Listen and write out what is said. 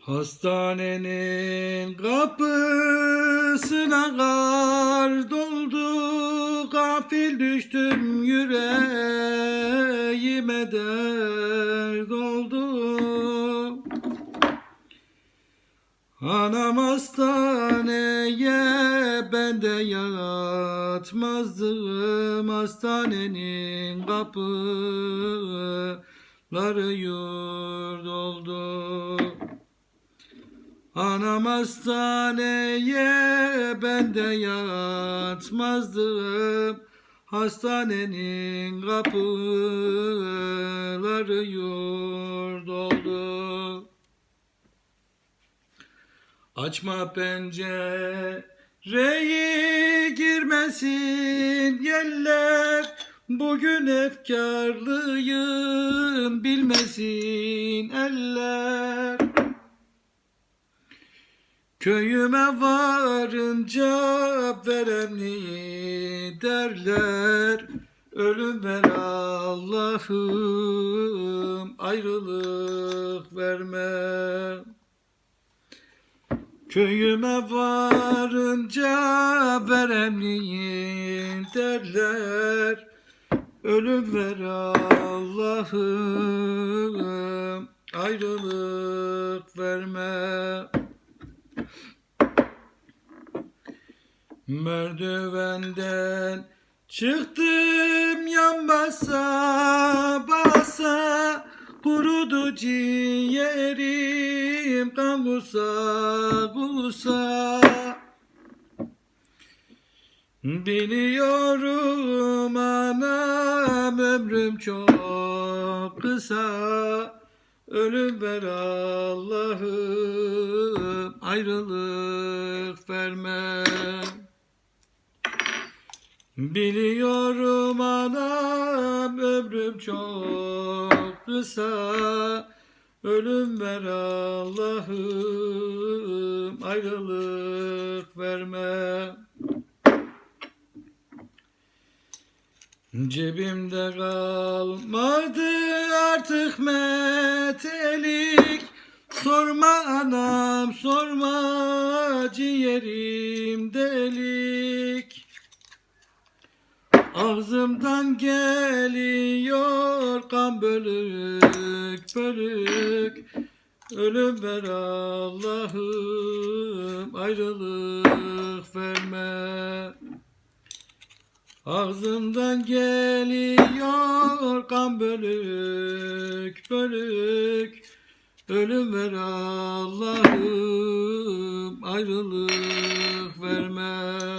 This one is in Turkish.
Hastanenin kapısına kar doldu Gafil düştüm yüreğime dert oldu. Anam hastaneye ben de yatmazdım. Hastanenin kapıları yurt oldu Anam hastaneye ben de yatmazdım. Hastanenin kapıları yurt oldu. Açma pencereyi girmesin yeller. Bugün efkarlıyım bilmesin eller Köyüme varınca veremli derler. Ölüm ver Allah'ım ayrılık verme. Köyüme varınca veremliyim derler. Ölüm ver Allah'ım ayrılık verme Merdivenden çıktım yan basa basa. Kurudu ciğerim kan kusa kusa Biliyorum anam ömrüm çok kısa. Ölüm ver Allah'ım ayrılık verme Biliyorum anam ömrüm çok kısa. Ölüm ver Allah'ım ayrılık verme. Cebimde kalmadı artık metelik. Sorma anam sorma ciğerim delik Ağzımdan geliyor kan bölük bölük. Ölüm ver Allah'ım ayrılık verme. Ağzımdan geliyor kan bölük bölük. Ölüm ver Allah'ım ayrılık verme